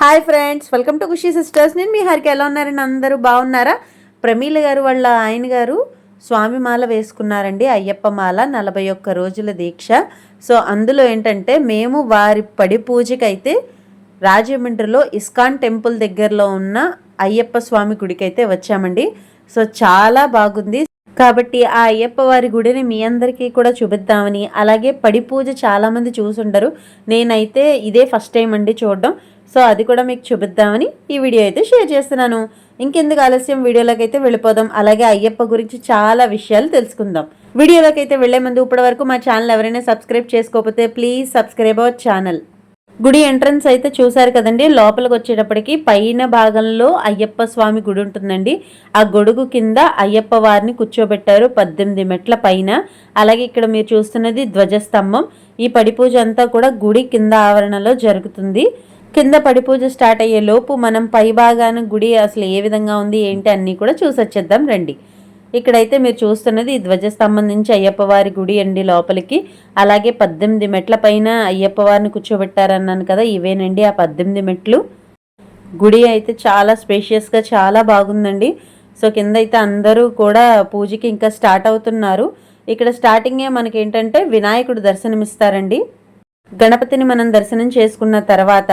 Hi friends welcome to Khushi sisters. నేను మీ హరికి. ఎలా ఉన్నారని అందరూ బాగున్నారా? ప్రమీల గారు వాళ్ళ ఆయన గారు స్వామి మాల వేసుకున్నారండి అయ్యప్ప మాల నలభై ఒక్క రోజుల దీక్ష. సో అందులో ఏంటంటే మేము వారి పడి పూజకైతే రాజమండ్రిలో ఇస్కాన్ టెంపుల్ దగ్గరలో ఉన్న అయ్యప్ప స్వామి గుడికైతే వచ్చామండి. సో చాలా బాగుంది. కాబట్టి ఆ అయ్యప్ప వారి గుడిని మీ అందరికీ కూడా చూపిద్దామని అలాగే పడి పూజ చాలామంది చూసుండరు. నేనైతే ఇదే ఫస్ట్ టైం అండి చూడడం. సో అది కూడా మీకు చూపిద్దామని ఈ వీడియో అయితే షేర్ చేస్తున్నాను. ఇంకెందుకు ఆలస్యం? వీడియోలోకి అయితే వెళ్ళిపోదాం. అలాగే అయ్యప్ప గురించి చాలా విషయాలు తెలుసుకుందాం. వీడియోలోకి అయితే వెళ్ళే ముందు ఇప్పటి వరకు మా ఛానల్ ఎవరైనా సబ్స్క్రైబ్ చేసుకోకపోతే ప్లీజ్ సబ్స్క్రైబ్ అవర్ ఛానల్. గుడి ఎంట్రన్స్ అయితే చూసారు కదండి. లోపలికి వచ్చేటప్పటికి పైన భాగంలో అయ్యప్ప స్వామి గుడి ఉంటుందండి. ఆ గొడుగు కింద అయ్యప్ప వారిని కూర్చోబెట్టారు పద్దెనిమిది మెట్ల పైన. అలాగే ఇక్కడ మీరు చూస్తున్నది ధ్వజస్తంభం. ఈ పడి పూజ అంతా కూడా గుడి కింద ఆవరణలో జరుగుతుంది. కింద పడి పూజ స్టార్ట్ అయ్యే లోపు మనం పై భాగాన గుడి అసలు ఏ విధంగా ఉంది ఏంటి అన్నీ కూడా చూసి వచ్చేద్దాం రండి. ఇక్కడైతే మీరు చూస్తున్నది ధ్వజస్తంభం నుంచి అయ్యప్పవారి గుడి అండి లోపలికి. అలాగే పద్దెనిమిది మెట్ల పైన అయ్యప్పవారిని కూర్చోబెట్టారన్నాను కదా ఇవేనండి ఆ పద్దెనిమిది మెట్లు. గుడి అయితే చాలా స్పేషియస్గా చాలా బాగుందండి. సో కింద అయితే అందరూ కూడా పూజకి ఇంకా స్టార్ట్ అవుతున్నారు. ఇక్కడ స్టార్టింగే మనకి ఏంటంటే వినాయకుడు దర్శనమిస్తారండి. గణపతిని మనం దర్శనం చేసుకున్న తర్వాత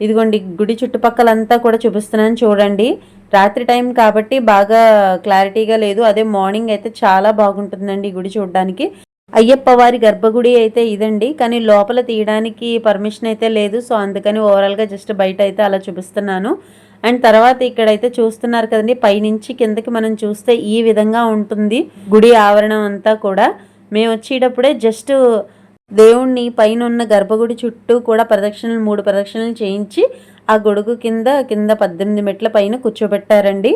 ఇదిగోండి గుడి చుట్టుపక్కలంతా కూడా చూపిస్తున్నాను చూడండి. రాత్రి టైం కాబట్టి బాగా క్లారిటీగా లేదు. అదే మార్నింగ్ అయితే చాలా బాగుంటుందండి గుడి చూడడానికి. అయ్యప్ప వారి గర్భగుడి అయితే ఇదండి. కానీ లోపల తీయడానికి పర్మిషన్ అయితే లేదు. సో అందుకని ఓవరాల్గా జస్ట్ బయట అయితే అలా చూపిస్తున్నాను. అండ్ తర్వాత ఇక్కడైతే చూస్తున్నారు కదండి పైనుంచి కిందకి మనం చూస్తే ఈ విధంగా ఉంటుంది గుడి ఆవరణం అంతా కూడా. మేము వచ్చేటప్పుడే జస్ట్ దేవుణ్ణి పైన ఉన్న గర్భగుడి చుట్టూ కూడా ప్రదక్షిణలు మూడు ప్రదక్షిణలు చేయించి ఆ గొడుగు కింద కింద పద్దెనిమిది మెట్ల పైన కూర్చోబెట్టారండి.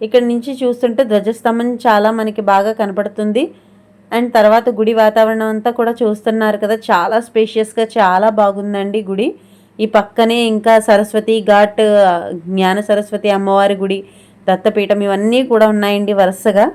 ఇక్కడ నుంచి చూస్తుంటే ధ్వజస్తంభం చాలా మనకి బాగా కనపడుతుంది. అండ్ తర్వాత గుడి వాతావరణం అంతా కూడా చూస్తున్నారు కదా చాలా స్పేషియస్గా చాలా బాగుందండి గుడి. ఈ పక్కనే ఇంకా సరస్వతి ఘాట్ జ్ఞాన సరస్వతి అమ్మవారి గుడి దత్తపీఠం ఇవన్నీ కూడా ఉన్నాయండి వరుసగా.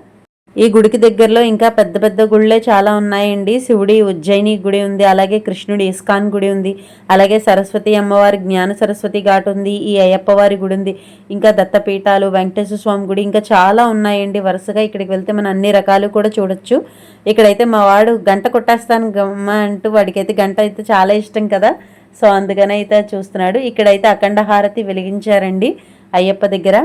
ఈ గుడికి దగ్గరలో ఇంకా పెద్ద పెద్ద గుళ్ళే చాలా ఉన్నాయండి. శివుడి ఉజ్జయిని గుడి ఉంది అలాగే కృష్ణుడి ఇస్కాన్ గుడి ఉంది అలాగే సరస్వతి అమ్మవారి జ్ఞాన సరస్వతి ఘాట్ ఉంది ఈ అయ్యప్పవారి గుడి ఉంది ఇంకా దత్తపీఠాలు వెంకటేశ్వర స్వామి గుడి ఇంకా చాలా ఉన్నాయండి. వరుసగా ఇక్కడికి వెళ్తే మనం అన్ని రకాలు కూడా చూడొచ్చు. ఇక్కడైతే మా వాడు గంట కొట్టేస్తాను గమ్మ అంటూ వాడికైతే గంట అయితే చాలా ఇష్టం కదా. సో అందుకనే అయితే చూస్తున్నాడు. ఇక్కడైతే అఖండ హారతి వెలిగించారండి అయ్యప్ప దగ్గర.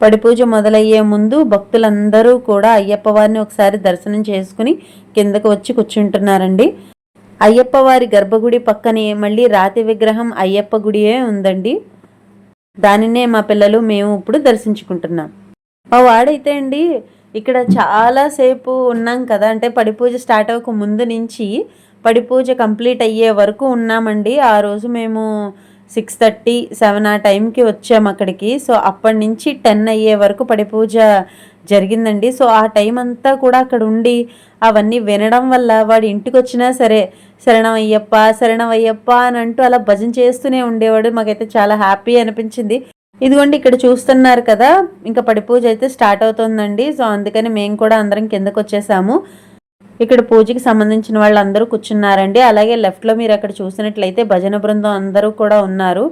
పడి పూజ మొదలయ్యే ముందు భక్తులందరూ కూడా అయ్యప్ప వారిని ఒకసారి దర్శనం చేసుకుని కిందకు వచ్చి కూర్చుంటున్నారండి. అయ్యప్ప వారి గర్భగుడి పక్కనే మళ్ళీ రాతి విగ్రహం అయ్యప్ప గుడియే ఉందండి. దానినే మా పిల్లలు మేము ఇప్పుడు దర్శించుకుంటున్నాం. మా వాడైతే అండి ఇక్కడ చాలాసేపు ఉన్నాం కదా అంటే పడి పూజ స్టార్ట్ అవ్వక ముందు నుంచి పడిపూజ కంప్లీట్ అయ్యే వరకు ఉన్నామండి. ఆ రోజు మేము సిక్స్ థర్టీ సెవెన్ ఆ టైంకి వచ్చాము అక్కడికి. సో అప్పటి నుంచి టెన్ అయ్యే వరకు పడి పూజ జరిగిందండి. సో ఆ టైం అంతా కూడా అక్కడ ఉండి అవన్నీ వినడం వల్ల వాడు ఇంటికి వచ్చినా సరే శరణం అయ్యప్ప శరణం అయ్యప్ప అని అంటూ అలా భజన చేస్తూనే ఉండేవాడు. మాకైతే చాలా హ్యాపీ అనిపించింది. ఇదిగోండి ఇక్కడ చూస్తున్నారు కదా ఇంకా పడి పూజ అయితే స్టార్ట్ అవుతుందండి. సో అందుకని మేము కూడా అందరం కిందకు వచ్చేసాము ఇక్కడ పూజకి సంబంధించిన వాళ్ళందరూ కూర్చున్నారండి. అలాగే లెఫ్ట్లో మీరు అక్కడ చూసినట్లయితే భజన బృందం అందరూ కూడా ఉన్నారు.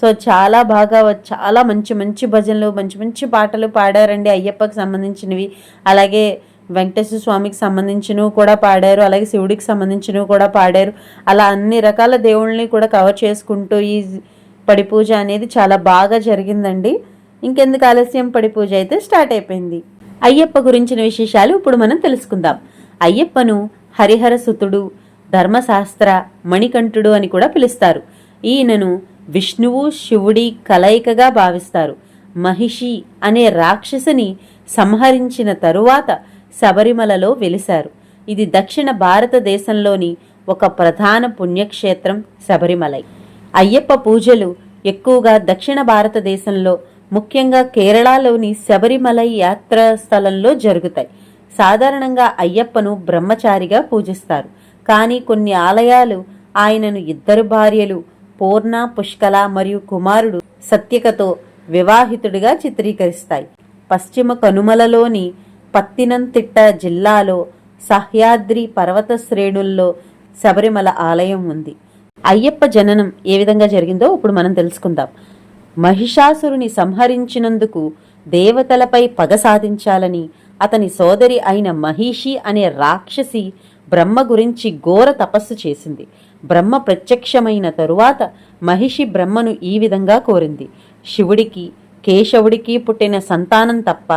సో చాలా బాగా చాలా మంచి మంచి భజనలు మంచి మంచి పాటలు పాడారండి అయ్యప్పకి సంబంధించినవి. అలాగే వెంకటేశ్వర స్వామికి సంబంధించినవి కూడా పాడారు. అలాగే శివుడికి సంబంధించినవి కూడా పాడారు. అలా అన్ని రకాల దేవుళ్ళని కూడా కవర్ చేసుకుంటూ ఈ పడి పూజ అనేది చాలా బాగా జరిగిందండి. ఇంకెందుకు ఆలస్యం? పడి పూజ అయితే స్టార్ట్ అయిపోయింది. అయ్యప్ప గురించిన విశేషాలు ఇప్పుడు మనం తెలుసుకుందాం. అయ్యప్పను హరిహరసుతుడు ధర్మశాస్త్ర మణికంఠుడు అని కూడా పిలుస్తారు. ఈయనను విష్ణువు శివుడి కలయికగా భావిస్తారు. మహిషి అనే రాక్షసిని సంహరించిన తరువాత శబరిమలలో వెలిశారు. ఇది దక్షిణ భారతదేశంలోని ఒక ప్రధాన పుణ్యక్షేత్రం శబరిమలై. అయ్యప్ప పూజలు ఎక్కువగా దక్షిణ భారతదేశంలో ముఖ్యంగా కేరళలోని శబరిమలై యాత్రా స్థలంలో జరుగుతాయి. సాధారణంగా అయ్యప్పను బ్రహ్మచారిగా పూజిస్తారు. కానీ కొన్ని ఆలయాలు ఆయనను ఇద్దరు భార్యలు పూర్ణ పుష్కల మరియు కుమారుడు సత్యకతో వివాహితుడిగా చిత్రీకరిస్తాయి. పశ్చిమ కనుమలలోని పత్తినంతిట్ట జిల్లాలో సహ్యాద్రి పర్వత శ్రేణుల్లో శబరిమల ఆలయం ఉంది. అయ్యప్ప జననం ఏ విధంగా జరిగిందో ఇప్పుడు మనం తెలుసుకుందాం. మహిషాసురుని సంహరించినందుకు దేవతలపై పగ సాధించాలని అతని సోదరి అయిన మహిషి అనే రాక్షసి బ్రహ్మ గురించి ఘోర తపస్సు చేసింది. బ్రహ్మ ప్రత్యక్షమైన తరువాత మహిషి బ్రహ్మను ఈ విధంగా కోరింది. శివుడికి కేశవుడికి పుట్టిన సంతానం తప్ప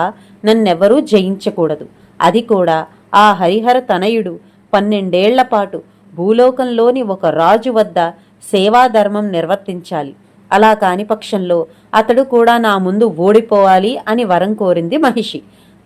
నన్నెవరూ జయించకూడదు. అది కూడా ఆ హరిహర తనయుడు పన్నెండేళ్ళ పాటు భూలోకంలోని ఒక రాజు వద్ద సేవాధర్మం నిర్వర్తించాలి. అలా కాని పక్షంలో అతడు కూడా నా ముందు ఓడిపోవాలి అని వరం కోరింది మహిషి.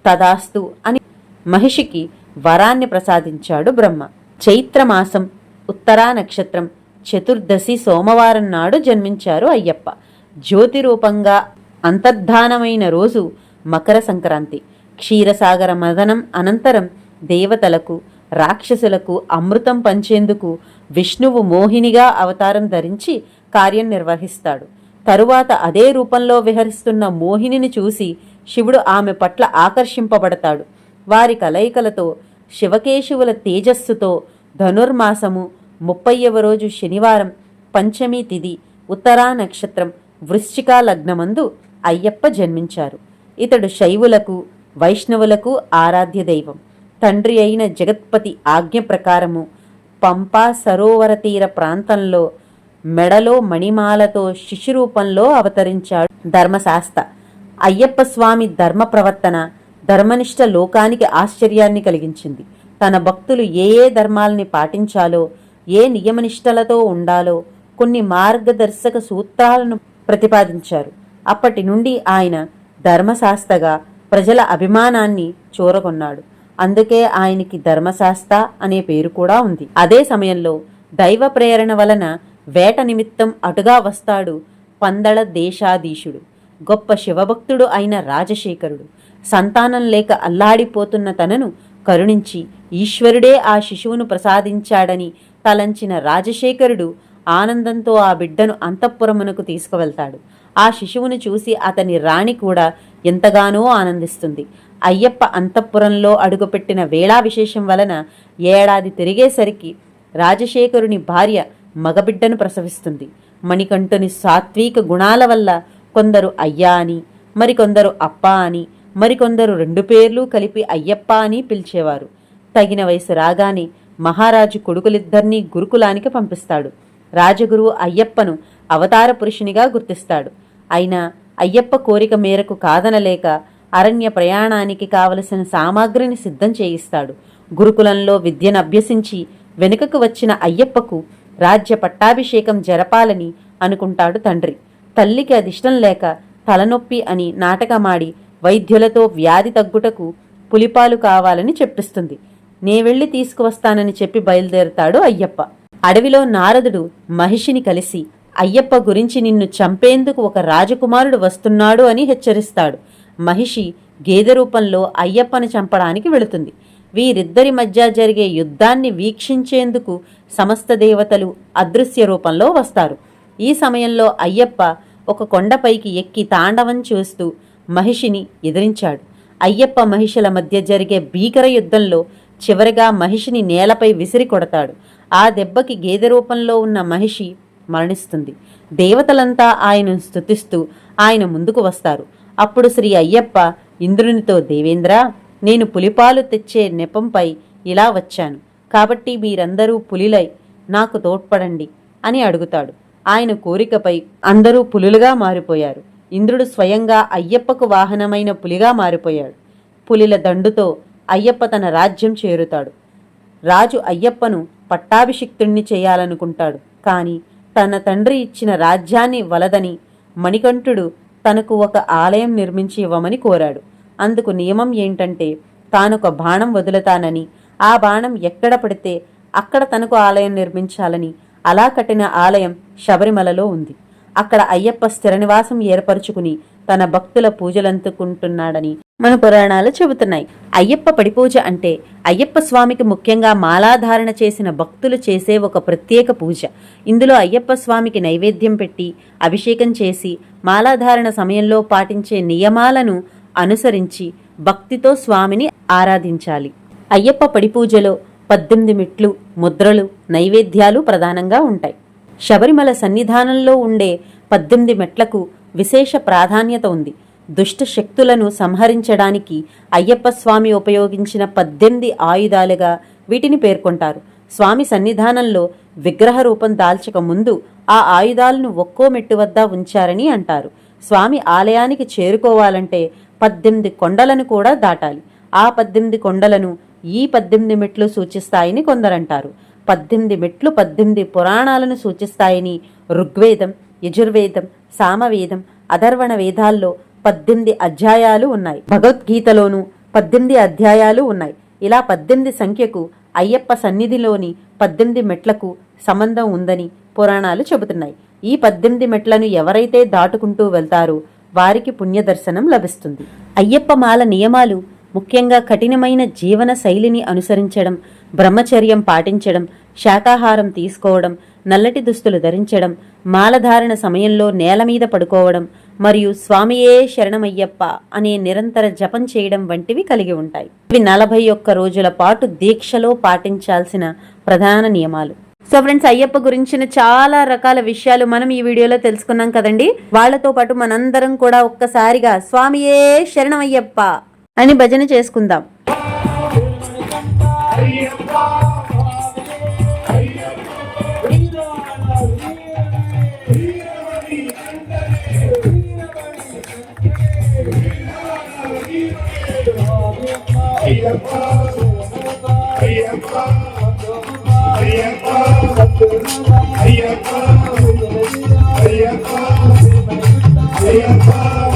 తదాస్తు అని మహిషికి వరాన్ని ప్రసాదించాడు బ్రహ్మ. చైత్రమాసం ఉత్తరా నక్షత్రం చతుర్దశి సోమవారం నాడు జన్మించారు అయ్యప్ప. జ్యోతి రూపంగా అంతర్ధానమైన రోజు మకర సంక్రాంతి. క్షీరసాగర మదనం అనంతరం దేవతలకు రాక్షసులకు అమృతం పంచేందుకు విష్ణువు మోహినిగా అవతారం ధరించి కార్యం నిర్వహిస్తాడు. తరువాత అదే రూపంలో విహరిస్తున్న మోహినిని చూసి శివుడు ఆమె పట్ల ఆకర్షింపబడతాడు. వారి కలయికలతో శివకేశవుల తేజస్సుతో ధనుర్మాసము ముప్పైవ రోజు శనివారం పంచమి తిది ఉత్తరా నక్షత్రం వృశ్చికా లగ్నమందు అయ్యప్ప జన్మించారు. ఇతడు శైవులకు వైష్ణవులకు ఆరాధ్య దైవం. తండ్రి అయిన జగత్పతి ఆజ్ఞ ప్రకారము పంపా సరోవర తీర ప్రాంతంలో మెడలో మణిమాలతో శిశురూపంలో అవతరించాడు ధర్మశాస్త్ర. అయ్యప్ప స్వామి ధర్మ ప్రవర్తన ధర్మనిష్ట లోకానికి ఆశ్చర్యాన్ని కలిగించింది. తన భక్తులు ఏ ఏ ధర్మాల్ని పాటించాలో ఏ నియమనిష్టలతో ఉండాలో కొన్ని మార్గదర్శక సూత్రాలను ప్రతిపాదించారు. అప్పటి నుండి ఆయన ధర్మశాస్తగా ప్రజల అభిమానాన్ని చూరగొన్నాడు. అందుకే ఆయనకి ధర్మశాస్త అనే పేరు కూడా ఉంది. అదే సమయంలో దైవ ప్రేరణ వలన వేట నిమిత్తం అటుగా వస్తాడు పందళ దేశాధీశుడు. గొప్ప శివభక్తుడు అయిన రాజశేఖరుడు. సంతానం లేక అల్లాడిపోతున్న తనను కరుణించి ఈశ్వరుడే ఆ శిశువును ప్రసాదించాడని తలంచిన రాజశేఖరుడు ఆనందంతో ఆ బిడ్డను అంతఃపురమునకు తీసుకువెళ్తాడు. ఆ శిశువును చూసి అతని రాణి కూడా ఎంతగానో ఆనందిస్తుంది. అయ్యప్ప అంతఃపురంలో అడుగుపెట్టిన వేళా విశేషం వలన ఏడాది తిరిగేసరికి రాజశేఖరుని భార్య మగబిడ్డను ప్రసవిస్తుంది. మణికంఠుని సాత్విక గుణాల వల్ల కొందరు అయ్యా అని మరికొందరు అప్ప అని మరికొందరు రెండు పేర్లు కలిపి అయ్యప్ప అని పిలిచేవారు. తగిన వయసు రాగానే మహారాజు కొడుకులిద్దరినీ గురుకులానికి పంపిస్తాడు. రాజగురువు అయ్యప్పను అవతార పురుషునిగా గుర్తిస్తాడు. అయినా అయ్యప్ప కోరిక మేరకు కాదనలేక అరణ్య ప్రయాణానికి కావలసిన సామాగ్రిని సిద్ధం చేయిస్తాడు. గురుకులంలో విద్యను అభ్యసించి వెనుకకు వచ్చిన అయ్యప్పకు రాజ్య పట్టాభిషేకం జరపాలని అనుకుంటాడు తండ్రి. తల్లికి అదిష్టం లేక తలనొప్పి అని నాటకమాడి వైద్యులతో వ్యాధి తగ్గుటకు పులిపాలు కావాలని చెప్పిస్తుంది. నే వెళ్ళి తీసుకువస్తానని చెప్పి బయలుదేరుతాడు అయ్యప్ప. అడవిలో నారదుడు మహిషిని కలిసి అయ్యప్ప గురించి నిన్ను చంపేందుకు ఒక రాజకుమారుడు వస్తున్నాడు అని హెచ్చరిస్తాడు. మహిషి గేదె రూపంలో అయ్యప్పను చంపడానికి వెళుతుంది. వీరిద్దరి మధ్య జరిగే యుద్ధాన్ని వీక్షించేందుకు సమస్త దేవతలు అదృశ్య రూపంలో వస్తారు. ఈ సమయంలో అయ్యప్ప ఒక కొండపైకి ఎక్కి తాండవం చూస్తూ మహిషిని ఎదిరించాడు. అయ్యప్ప మహిషుల మధ్య జరిగే భీకర యుద్ధంలో చివరిగా మహిషిని నేలపై విసిరి కొడతాడు. ఆ దెబ్బకి గేదె రూపంలో ఉన్న మహిషి మరణిస్తుంది. దేవతలంతా ఆయనను స్తుతిస్తూ ఆయన ముందుకు వస్తారు. అప్పుడు శ్రీ అయ్యప్ప ఇంద్రునితో దేవేంద్ర నేను పులిపాలు తెచ్చే నెపంపై ఇలా వచ్చాను. కాబట్టి మీరందరూ పులిలై నాకు తోడ్పడండి అని అడుగుతాడు. ఆయన కోరికపై అందరూ పులులుగా మారిపోయారు. ఇంద్రుడు స్వయంగా అయ్యప్పకు వాహనమైన పులిగా మారిపోయాడు. పులిల దండుతో అయ్యప్ప తన రాజ్యం చేరుతాడు. రాజు అయ్యప్పను పట్టాభిషిక్తుణ్ణి చేయాలనుకుంటాడు. కాని తన తండ్రి ఇచ్చిన రాజ్యాన్ని వలదని మణికంఠుడు తనకు ఒక ఆలయం నిర్మించి ఇవ్వమని కోరాడు. అందుకు నియమం ఏంటంటే తానొక బాణం వదులుతానని ఆ బాణం ఎక్కడ పడితే అక్కడ తనకు ఆలయం నిర్మించాలని అలా కట్టిన ఆలయం శబరిమలలో ఉంది. అక్కడ అయ్యప్ప స్థిర నివాసం ఏర్పరచుకుని తన భక్తుల పూజలందుకుంటున్నాడని మన పురాణాలు చెబుతున్నాయి. అయ్యప్ప పడిపూజ అంటే అయ్యప్ప స్వామికి ముఖ్యంగా మాలాధారణ చేసిన భక్తులు చేసే ఒక ప్రత్యేక పూజ. ఇందులో అయ్యప్ప స్వామికి నైవేద్యం పెట్టి అభిషేకం చేసి మాలాధారణ సమయంలో పాటించే నియమాలను అనుసరించి భక్తితో స్వామిని ఆరాధించాలి. అయ్యప్ప పడిపూజలో పద్దెనిమిది మెట్లు ముద్రలు నైవేద్యాలు ప్రధానంగా ఉంటాయి. శబరిమల సన్నిధానంలో ఉండే పద్దెనిమిది మెట్లకు విశేష ప్రాధాన్యత ఉంది. దుష్ట శక్తులను సంహరించడానికి అయ్యప్ప స్వామి ఉపయోగించిన పద్దెనిమిది ఆయుధాలుగా వీటిని పేర్కొంటారు. స్వామి సన్నిధానంలో విగ్రహ రూపం దాల్చక ముందు ఆ ఆయుధాలను ఒక్కో మెట్టు వద్ద ఉంచారని అంటారు. స్వామి ఆలయానికి చేరుకోవాలంటే పద్దెనిమిది కొండలను కూడా దాటాలి. ఆ పద్దెనిమిది కొండలను ఈ పద్దెనిమిది మెట్లు సూచిస్తాయని కొందరంటారు. పద్దెనిమిది మెట్లు పద్దెనిమిది పురాణాలను సూచిస్తాయని ఋగ్వేదం యజుర్వేదం సామవేదం అధర్వణ వేదాల్లో పద్దెనిమిది అధ్యాయాలు ఉన్నాయి. భగవద్గీతలోనూ పద్దెనిమిది అధ్యాయాలు ఉన్నాయి. ఇలా పద్దెనిమిది సంఖ్యకు అయ్యప్ప సన్నిధిలోని పద్దెనిమిది మెట్లకు సంబంధం ఉందని పురాణాలు చెబుతున్నాయి. ఈ పద్దెనిమిది మెట్లను ఎవరైతే దాటుకుంటూ వెళ్తారో వారికి పుణ్యదర్శనం లభిస్తుంది. అయ్యప్ప మాల నియమాలు ముఖ్యంగా కఠినమైన జీవన శైలిని అనుసరించడం బ్రహ్మచర్యం పాటించడం శాకాహారం తీసుకోవడం నల్లటి దుస్తులు ధరించడం మాలధారణ సమయంలో నేల మీద పడుకోవడం మరియు స్వామియే శరణమయ్యప్ప అనే నిరంతర జపం చేయడం వంటివి కలిగి ఉంటాయి. ఇవి నలభై ఒక్క రోజుల పాటు దీక్షలో పాటించాల్సిన ప్రధాన నియమాలు. సో ఫ్రెండ్స్ అయ్యప్ప గురించిన చాలా రకాల విషయాలు మనం ఈ వీడియోలో తెలుసుకున్నాం కదండి. వాళ్ళతో పాటు మనందరం కూడా ఒక్కసారిగా స్వామియే శరణమయ్యప్ప అని భజన చేసుకుందాం స్వామియే అయ్యప్ప అయ్యప్ప అయ్యప్ప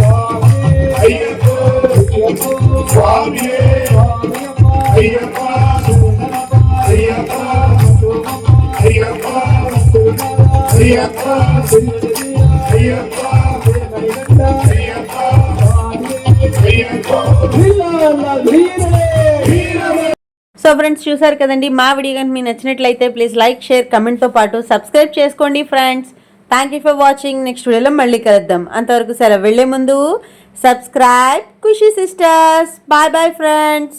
సో ఫ్రెండ్స్ చూసారు కదండి మా వీడియో కనుక మీకు నచ్చినట్లయితే ప్లీజ్ లైక్ షేర్ కమెంట్తో పాటు సబ్స్క్రైబ్ చేసుకోండి friends thank you for watching next వీడియోలో మళ్ళీ కలుద్దాం. అంతవరకు సెలవు వెళ్ళే ముందు subscribe Khushi sisters bye bye friends